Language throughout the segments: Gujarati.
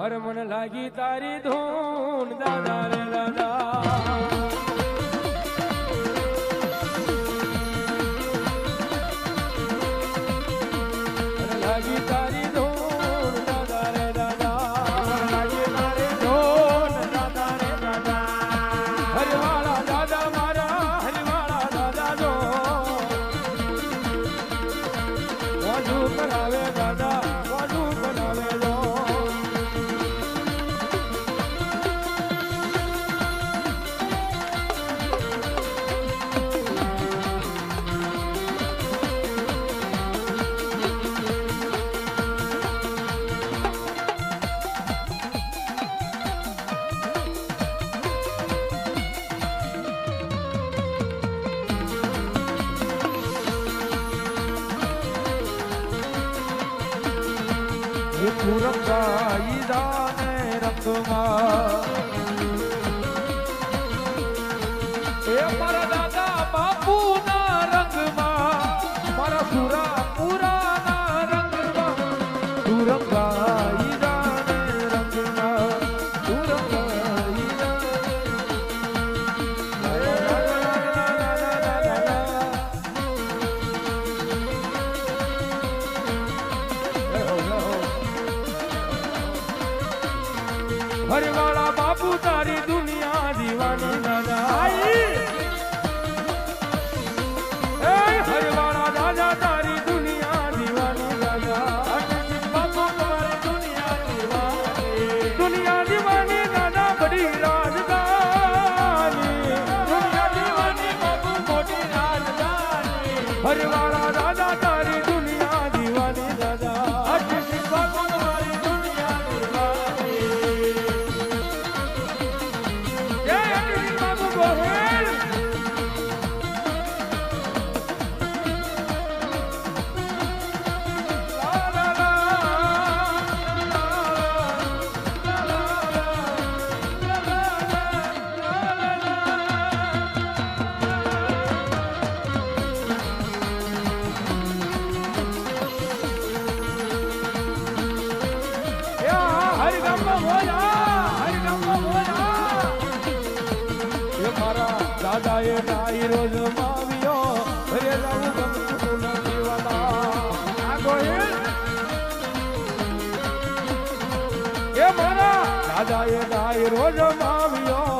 હર મન લાગી તારી ધૂન દાદા રે દાદા. વિઠુ રખાઈ જાને રખમાં हरवाड़ा ડાય ડાય રોજ માવ્યો રે રામ ગમતું નથી વાલા એ મારા રોજ માવ્યો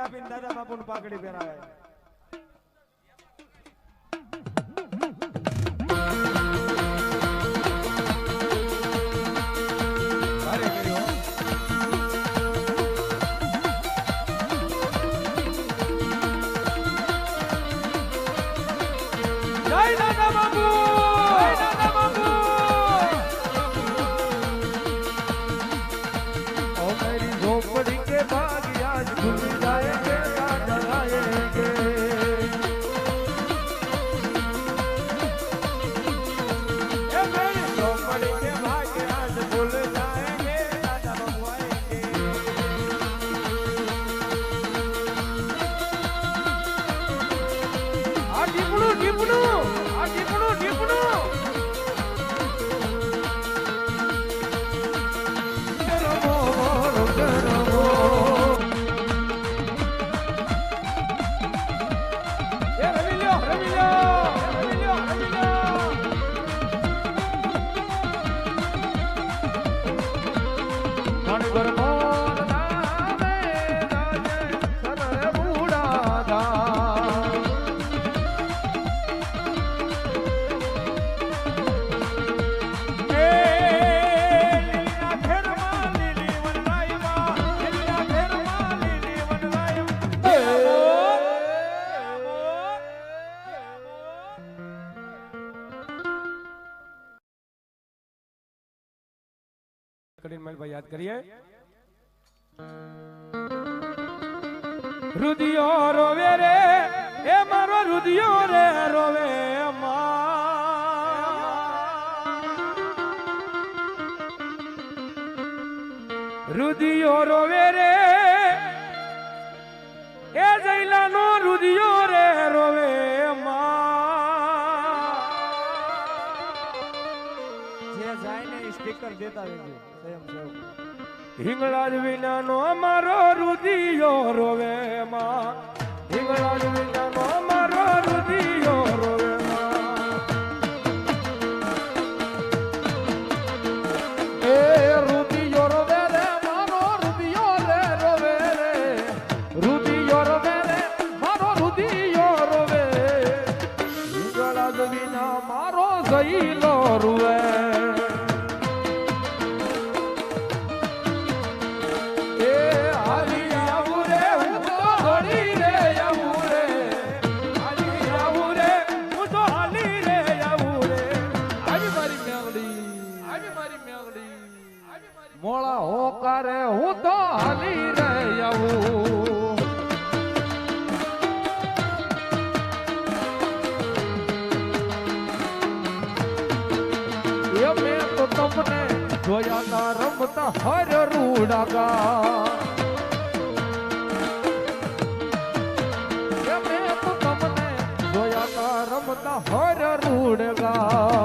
આપીને દાદા બાપુ પાકડી પહેરાવે. મણગર મોર કરીને મલભાઈ યાદ કરીએ. રુદિયો રોવે રે, એ મારો રુદિયો રે, રોવે રુદિયો રોવે રે જે જાય ને વિનાનો અમારો રુદિયો રોવે માં. હિંગળાજ વિનાનો અમારો રુદિયો રોવે તમને જોયા ના રમતા હર રૂડા ગા રમતા હર રૂડગા